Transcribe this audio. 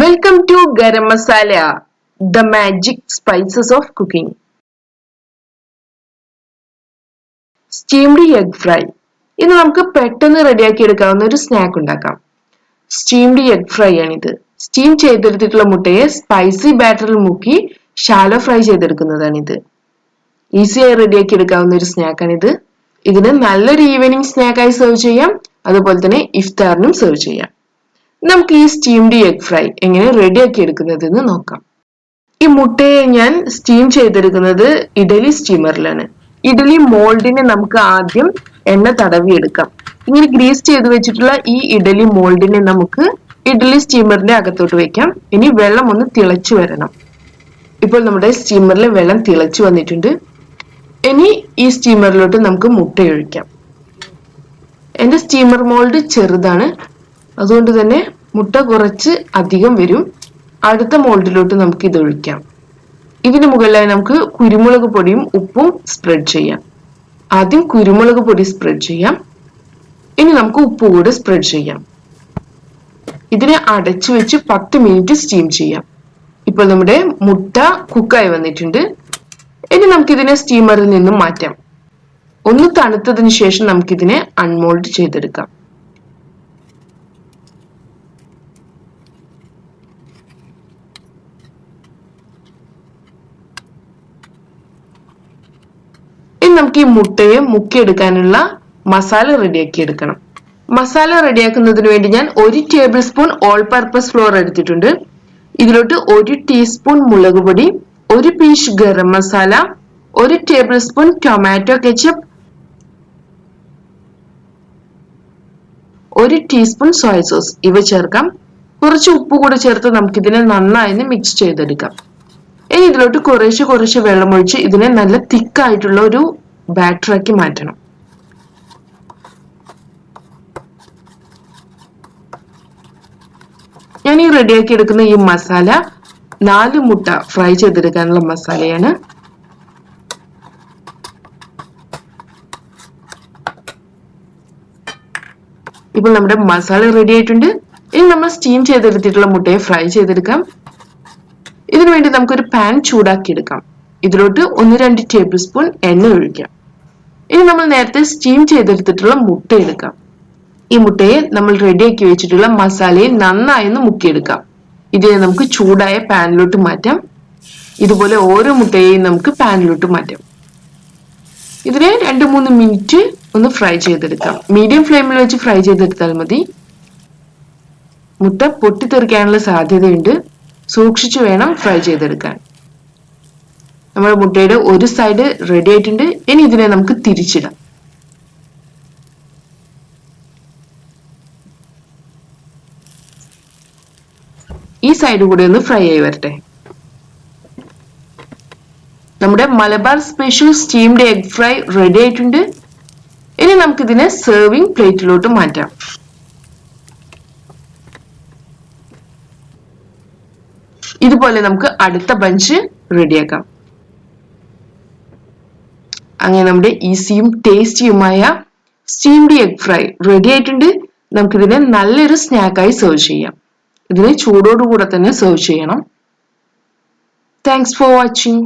Welcome to Garam Masala the magic spices of cooking steamed egg fry ഇത് നമുക്ക് പെട്ടെന്ന് റെഡിയാക്കി എടുക്കാവുന്ന ഒരു സ്നാക്ക് ഉണ്ടാക്കാം. സ്റ്റീംഡ് എഗ് ഫ്രൈ ആണിത്. സ്റ്റീം ചെയ്തെടുത്തിട്ടുള്ള മുട്ടയെ സ്പൈസി ബാറ്ററിൽ മുക്കി ഷാലോ ഫ്രൈ ചെയ്തെടുക്കുന്നതാണിത്. ഈസിയായി റെഡിയാക്കി എടുക്കാവുന്ന ഒരു സ്നാക്കാണിത് ഇതിന് നല്ലൊരു ഈവനിങ് സ്നാക്കായി സെർവ് ചെയ്യാം. അതുപോലെ തന്നെ ഇഫ്താറിനും സെർവ് ചെയ്യാം. നമുക്ക് ഈ സ്റ്റീംഡ് എഗ് ഫ്രൈ എങ്ങനെ റെഡിയാക്കി എടുക്കുന്നതെന്ന് നോക്കാം. ഈ മുട്ടയെ ഞാൻ സ്റ്റീം ചെയ്തെടുക്കുന്നത് ഇഡലി സ്റ്റീമറിലാണ് ഇഡലി മോൾഡിനെ നമുക്ക് ആദ്യം എണ്ണ തടവി എടുക്കാം ഇങ്ങനെ ഗ്രീസ് ചെയ്ത് വെച്ചിട്ടുള്ള ഈ ഇഡലി മോൾഡിനെ നമുക്ക് ഇഡലി സ്റ്റീമറിന്റെ അകത്തോട്ട് വെക്കാം. ഇനി വെള്ളം ഒന്ന് തിളച്ചു വരണം. ഇപ്പോൾ നമ്മുടെ സ്റ്റീമറിലെ വെള്ളം തിളച്ചു വന്നിട്ടുണ്ട്. ഇനി ഈ സ്റ്റീമറിലോട്ട് നമുക്ക് മുട്ട ഒഴിക്കാം. എന്റെ സ്റ്റീമർ മോൾഡ് ചെറുതാണ്. അതുകൊണ്ട് തന്നെ മുട്ട കുറച്ച് അധികം വരും. അടുത്ത മോൾഡിലോട്ട് നമുക്ക് ഇത് ഒഴിക്കാം. ഇതിന് മുകളിലായി നമുക്ക് കുരുമുളക് പൊടിയും ഉപ്പും സ്പ്രെഡ് ചെയ്യാം. ആദ്യം കുരുമുളക് പൊടി സ്പ്രെഡ് ചെയ്യാം. ഇനി നമുക്ക് ഉപ്പ് കൂടെ സ്പ്രെഡ് ചെയ്യാം. ഇതിനെ അടച്ചു വെച്ച് പത്ത് മിനിറ്റ് സ്റ്റീം ചെയ്യാം. ഇപ്പോൾ നമ്മുടെ മുട്ട കുക്കായി വന്നിട്ടുണ്ട്. ഇനി നമുക്കിതിനെ സ്റ്റീമറിൽ നിന്നും മാറ്റാം. ഒന്ന് തണുത്തതിന് ശേഷം നമുക്കിതിനെ അൺമോൾഡ് ചെയ്തെടുക്കാം. ഇനി നമുക്ക് ഈ മുട്ടയെ മുക്കിയെടുക്കാനുള്ള മസാല റെഡിയാക്കി എടുക്കണം. മസാല റെഡിയാക്കുന്നതിന് വേണ്ടി ഞാൻ ഒരു tablespoon all purpose flour എടുത്തിട്ടുണ്ട്. ഇതിലോട്ട് ഒരു ടീസ്പൂൺ മുളക് പൊടി ഒരു പീസ് ഗരം മസാല ഒരു ടേബിൾ സ്പൂൺ ടൊമാറ്റോ കെച്ചപ്പ് ഒരു ടീസ്പൂൺ സോയ സോസ് ഇവ ചേർക്കാം. കുറച്ച് ഉപ്പ് കൂടെ ചേർത്ത് നമുക്കിതിനെ നന്നായി മിക്സ് ചെയ്തെടുക്കാം. ഇനി ഇതിലോട്ട് കുറേശ്ശെ കുറേശ്ശെ വെള്ളമൊഴിച്ച് ഇതിനെ നല്ല തിക്കായിട്ടുള്ള ഒരു ബാറ്ററാക്കി മാറ്റണം. ഞാൻ ഈ റെഡിയാക്കി എടുക്കുന്ന ഈ മസാല നാല് മുട്ട ഫ്രൈ ചെയ്തെടുക്കാനുള്ള മസാലയാണ്. ഇപ്പോൾ നമ്മുടെ മസാല റെഡി ആയിട്ടുണ്ട്. ഇനി നമ്മൾ സ്റ്റീം ചെയ്തെടുത്തിട്ടുള്ള മുട്ടയെ ഫ്രൈ ചെയ്തെടുക്കാം. ഇതിനുവേണ്ടി നമുക്കൊരു പാൻ ചൂടാക്കി എടുക്കാം ഇതിലോട്ട് ഒന്ന് രണ്ട് ടേബിൾ സ്പൂൺ എണ്ണ ഒഴിക്കാം. ഇനി നമ്മൾ നേരത്തെ സ്റ്റീം ചെയ്തെടുത്തിട്ടുള്ള മുട്ട എടുക്കാം. ഈ മുട്ടയെ നമ്മൾ റെഡിയാക്കി വെച്ചിട്ടുള്ള മസാലയിൽ നന്നായി ഒന്ന് മുക്കിയെടുക്കാം. ഇതിനെ നമുക്ക് ചൂടായ പാനിലോട്ട് മാറ്റാം. ഇതുപോലെ ഓരോ മുട്ടയെയും നമുക്ക് പാനിലോട്ട് മാറ്റാം. ഇതിനെ രണ്ട് മൂന്ന് മിനിറ്റ് ഒന്ന് ഫ്രൈ ചെയ്തെടുക്കാം. മീഡിയം ഫ്ലെയിമിൽ വെച്ച് ഫ്രൈ ചെയ്തെടുത്താൽ മതി. മുട്ട പൊട്ടിത്തെറിക്കാനുള്ള സാധ്യതയുണ്ട്. സൂക്ഷിച്ചു വേണം ഫ്രൈ ചെയ്തെടുക്കാൻ. നമ്മുടെ മുട്ടയുടെ ഒരു സൈഡ് റെഡി ആയിട്ടുണ്ട്. ഇനി ഇതിനെ നമുക്ക് തിരിച്ചിടാം. ഈ സൈഡ് കൂടെ ഒന്ന് ഫ്രൈ ആയി വരട്ടെ. നമ്മുടെ Malabar special steamed egg fry ready ആയിട്ടുണ്ട്. ഇനി നമുക്കിതിനെ സെർവിംഗ് പ്ലേറ്റിലോട്ട് മാറ്റാം. ഇതുപോലെ നമുക്ക് അടുത്ത ബഞ്ച് റെഡിയാക്കാം അങ്ങനെ നമ്മുടെ ഈസിയും ടേസ്റ്റിയുമായ സ്റ്റീംഡ് എഗ് ഫ്രൈ റെഡി ആയിട്ടുണ്ട്. നമുക്കിതിനെ നല്ലൊരു സ്നാക്കായി സെർവ് ചെയ്യാം. ഇതിനെ ചൂടോടുകൂടെ തന്നെ സെർവ് ചെയ്യണം. Thanks for watching